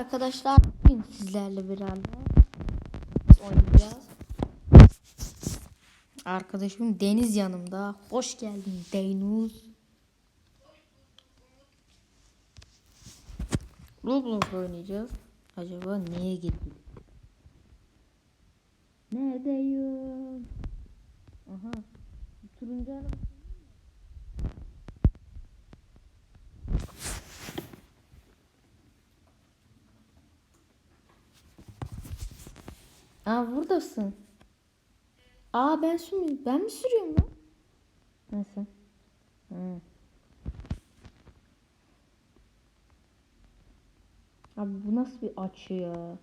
arkadaşlar bugün sizlerle beraber oynayacağız. Arkadaşım Deniz yanımda. Hoş geldin Deniz. Roblox oynayacağız. Acaba neye girdik? Neredeyim? Aha. Turuncu. Aa buradasın. Aa ben sürmüyorum. Ben mi sürüyorum lan? Nasıl? Hı. Abi bu nasıl bir açı ya?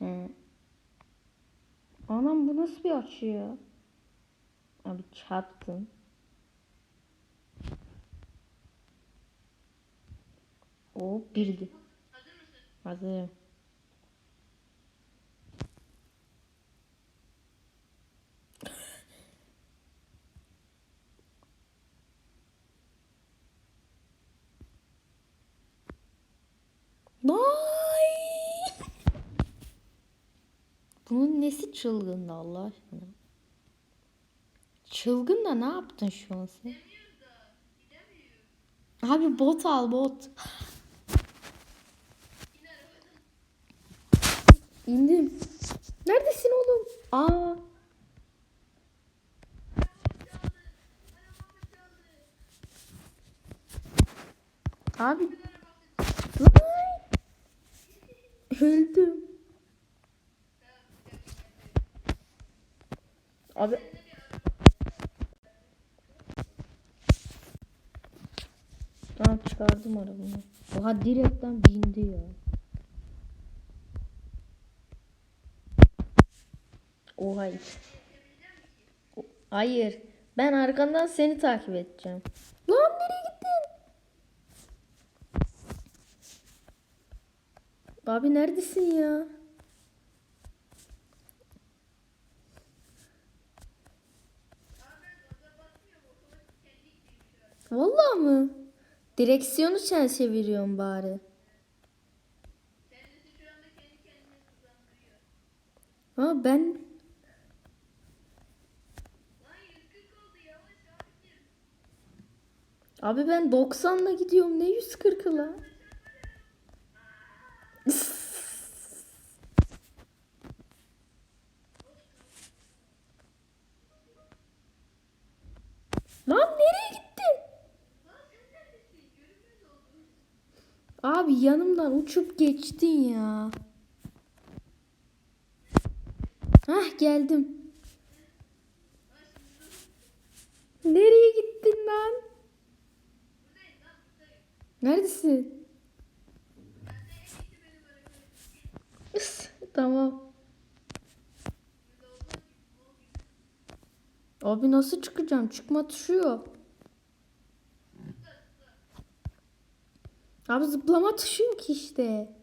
Evet şey. Anam bu nasıl bir açı ya? Abi çarptın. O birdi. Hazır mısın? Hazırım. Bunun nesi çılgındı Allah aşkına? Çılgın da ne yaptın şu an sen? Abi bot al bot. İndim. Neredesin oğlum? Aa. Abi. Öldüm. Abi. Tamam çıkardım arabamı. Oha direkten bindi ya. Oha. O- Hayır. Ben arkandan seni takip edeceğim. Lan nereye gittin? Abi neredesin ya? Vallahi mı? Direksiyonu sen çeviriyorsun bari. Ha ben Lan 140 oldu yavaş abicim. Abi ben 90'la gidiyorum ne 140 la? Lan nereye gittin? Abi yanımdan uçup geçtin ya. Hah geldim. Nereye gittin lan? Buradayım lan buradayım. Neredesin? Is, tamam. Abi nasıl çıkacağım? Çıkma tuşu yok. Abi zıplama tuşu yok işte.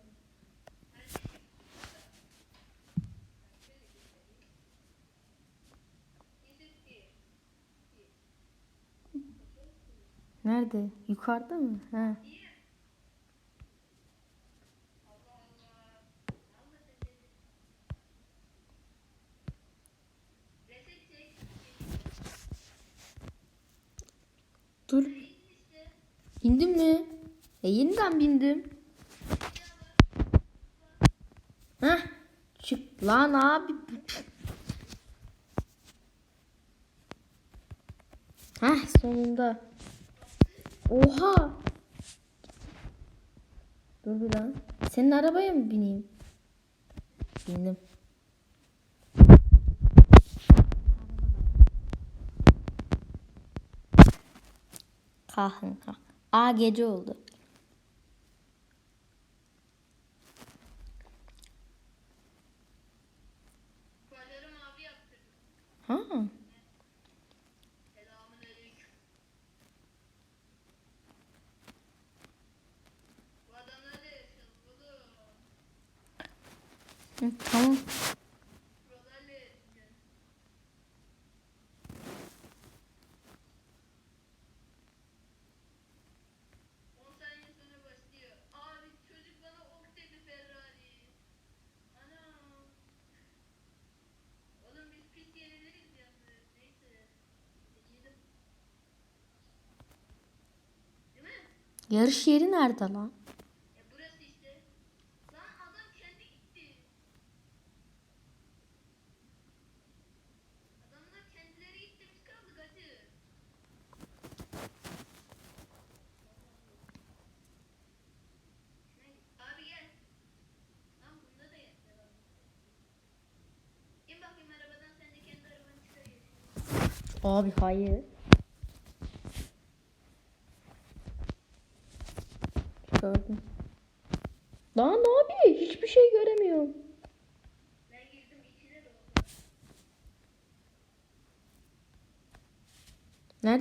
Nerede? Yukarıda mı? Çek. Dur. İndim mi? E yeniden bindim. Heh. Çık lan abi. Heh sonunda. Oha. Dur bir lan. Senin arabaya mı bineyim? Bindim. Kahın kah. Aa gece oldu. Kolları mavi yaptırdım. Ha. Selamun aleyküm. Bu adam nerede yaşıyor? Oğlum. Hı, Tamam. Buralarla yaşıyor. Yarış yeri nerede lan? Ya burası işte. Lan adam kendi gitti. Adamlar kendileri gitti biz kaldık hadi. Abi gel. Lan bunda da yer. İn bakayım arabadan sen de kendi arabanı çıkar geç. Abi hayır. Gördüm. Lan abi hiçbir şey göremiyorum. Ben girdim içine doğru. Neredesin? Başlayacak. Hadi. Kaç saattir yarışıyoruz biz. Adam bizi race arıyor abi. Adam bizi race arıyor. Nereye? Lan! Neredesin? Ha buradasın. Buradayım da biz ezdiğiz.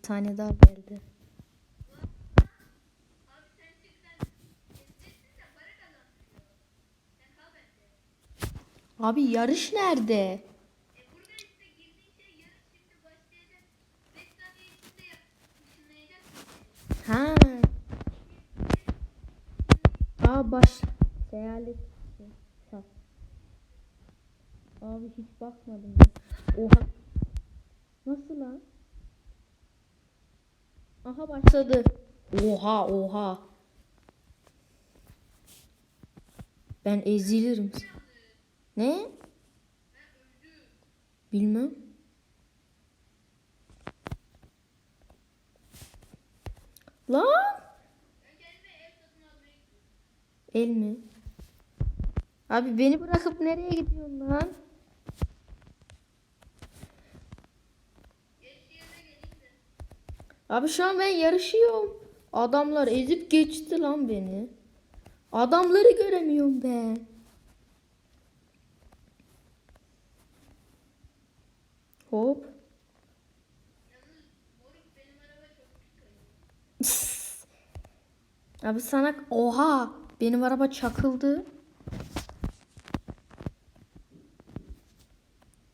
başlayacak. 5 saniye içinde yap. Işınlayacaksın. Ha. Aa baş. Seyahat. Abi hiç bakmadım. Oha. Nasıl lan? Aha başladı. Oha oha. Ben ezilirim. Ne? Bilmem. Lan? El mi? Abi beni bırakıp nereye gidiyorsun lan? Abi şu an ben yarışıyorum. Adamlar ezip geçti lan beni. Adamları göremiyorum ben. Hop. Abi sana oha benim araba çakıldı.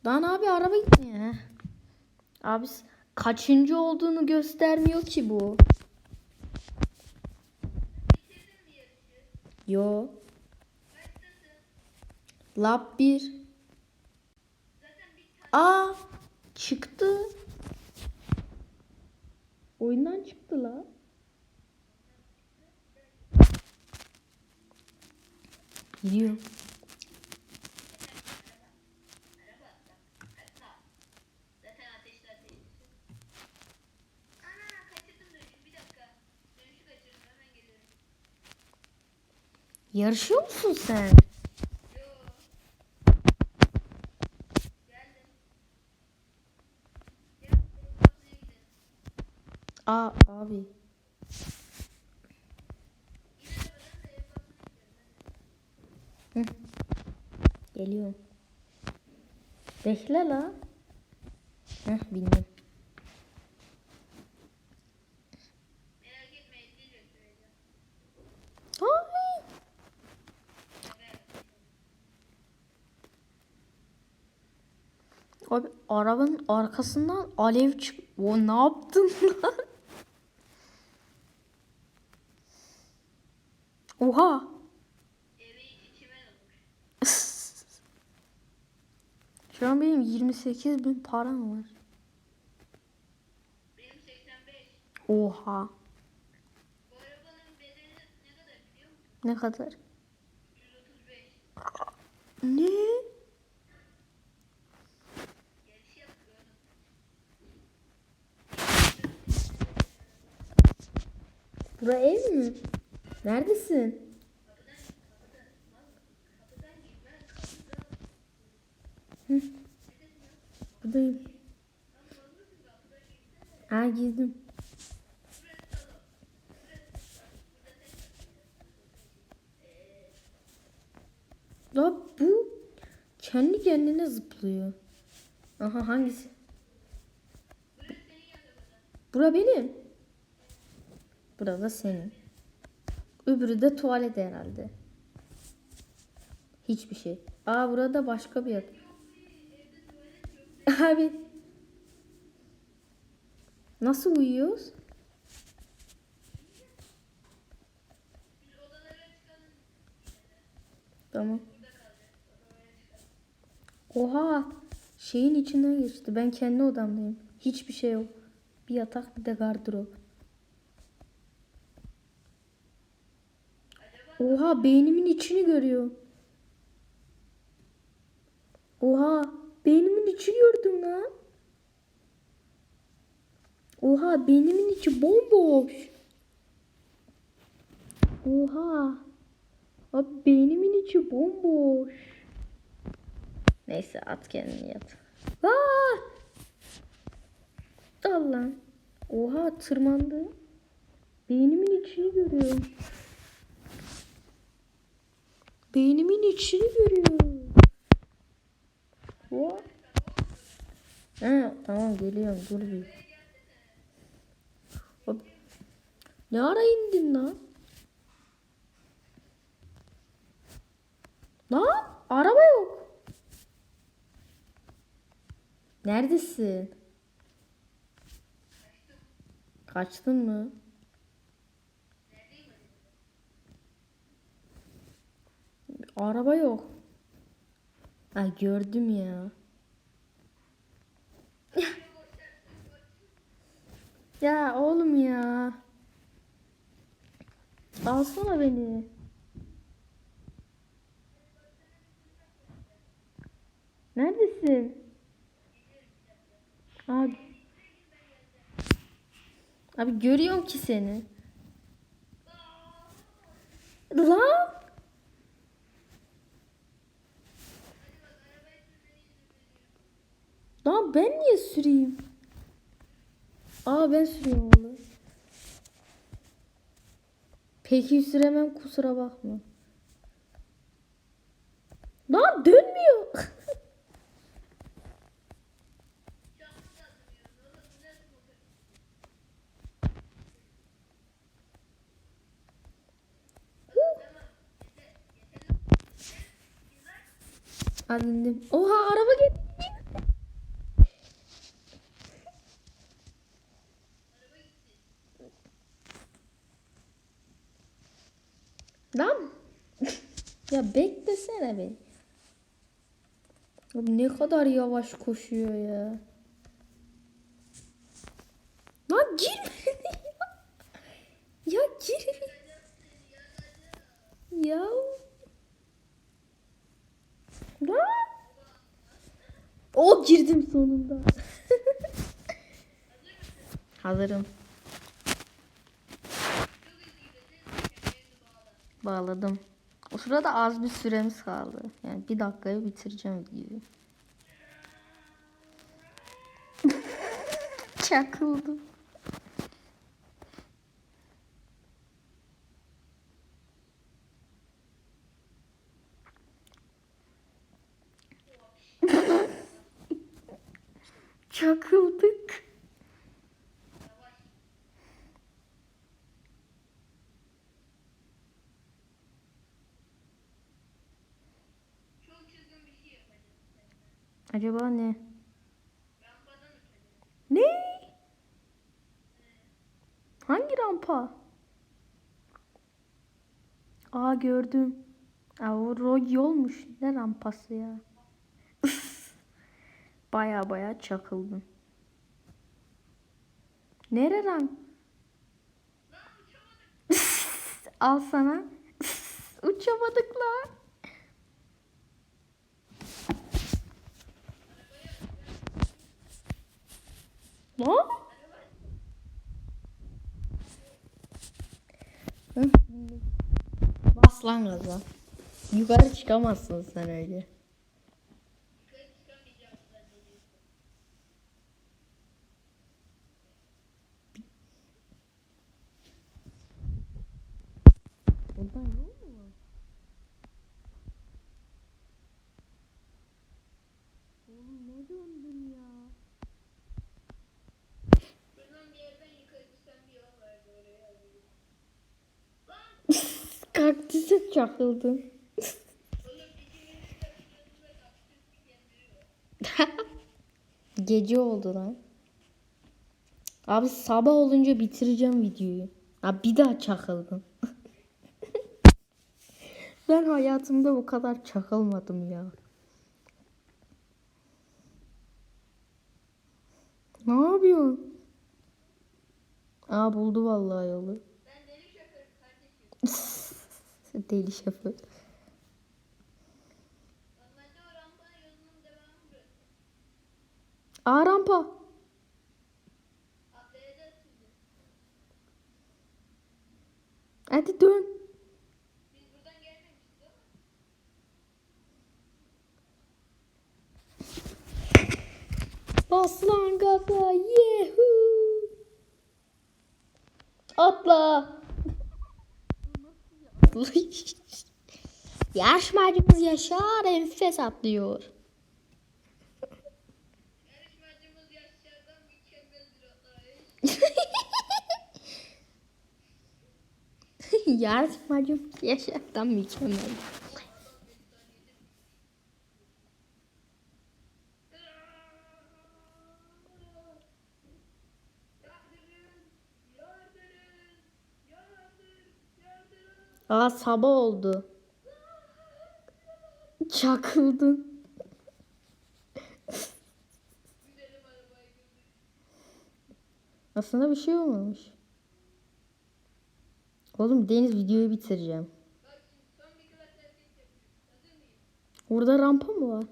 Lan abi araba gitmiyor. Abi kaçıncı olduğunu göstermiyor ki bu. Yo. Lab 1. Zaten bir tane Aa çıktı. Oyundan çıktı la. Gidiyorum. Yarışıyor musun sen? Aa abi. Gidelim. Geliyorum. Bekle la. Heh bindim. Arabanın arkasından alev çık. O ne yaptın lan? Oha. Şu an benim 28 bin param var. Benim 85. Oha. Bu arabanın bedeli ne kadar biliyor musun? Ne kadar? 135. Ne? Bura ev mi? Neredesin? Kapıdan. Buradayım. Ha girdim. La bu kendi kendine zıplıyor. Aha hangisi? Bura benim. Bura da senin. Öbürü de tuvalet herhalde. Hiçbir şey. Aa burada başka bir yatak. Abi. Nasıl uyuyoruz? Tamam. Burada. Oha. Şeyin içinden geçti. Ben kendi odamdayım. Hiçbir şey yok. Bir yatak bir de gardırop. Oha beynimin içini görüyor. Oha beynimin içi gördüm lan. Oha beynimin içi bomboş. Oha. Abi beynimin içi bomboş. Neyse at kendini yat. Aa! Al lan. Oha tırmandı. Beynimin içini görüyorum. Beynimin içini görüyor. Oha. Ha, tamam geliyorum dur bir. Hop. Ne ara indin lan? Lan araba yok. Neredesin? Kaçtın mı? Araba yok. Ha gördüm ya. ya oğlum ya. Alsana beni. Neredesin? Abi. Abi görüyorum ki seni. Lan ben niye süreyim? Aa ben süreyim oğlum. Peki süremem kusura bakma. Lan dönmüyor. Anladım. Oha araba gitti. Lan. ya beklesene beni. Abi ne kadar yavaş koşuyor ya. Lan girmedi ya. Ya gir. Ya. Lan. O girdim sonunda. Hazırım. Bağladım. O sırada az bir süremiz kaldı. Yani bir dakikaya bitireceğim videoyu. Çakıldım. Çakıldık. Çok çılgın bir şey yapacağız. Acaba ne? Ne? Hangi rampa? Aa gördüm. Aa, o ro- yolmuş. Ne rampası ya? baya baya çakıldım. Nere ramp? Al sana. Uçamadık lan. Hı? Bas lan gaza. Yukarı çıkamazsın sen öyle. Buradan yol mu var? Oğlum ne döndün Çakıldın. Gece oldu lan. Abi sabah olunca bitireceğim videoyu. Abi bir daha çakıldım. ben hayatımda bu kadar çakılmadım ya. Ne yapıyorsun? Aa buldu vallahi yolu. Ben deli şoförüm kardeşim. Deli şoför. Aa rampa. Hadi dön. Bas lan gaza. Yehu. Atla. Yarışmacımız Yaşar enfes atlıyor. Yarışmacımız yaşlardan mükemmeldir. Yarışmacımız Yaşar'dan mükemmel. Aa sabah oldu. Çakıldın. Aslında bir şey olmamış. Oğlum Deniz videoyu bitireceğim. Orada rampa mı var?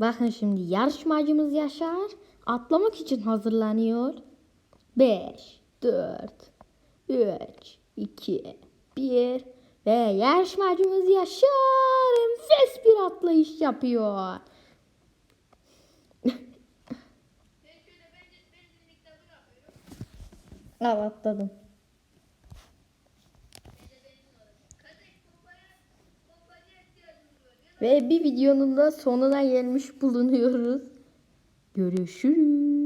Bakın şimdi yarışmacımız Yaşar atlamak için hazırlanıyor. 5, 4, 3, 2, 1 ve yarışmacımız Yaşar enfes bir atlayış yapıyor. Al atladım. Ve bir videonun da sonuna gelmiş bulunuyoruz. Görüşürüz.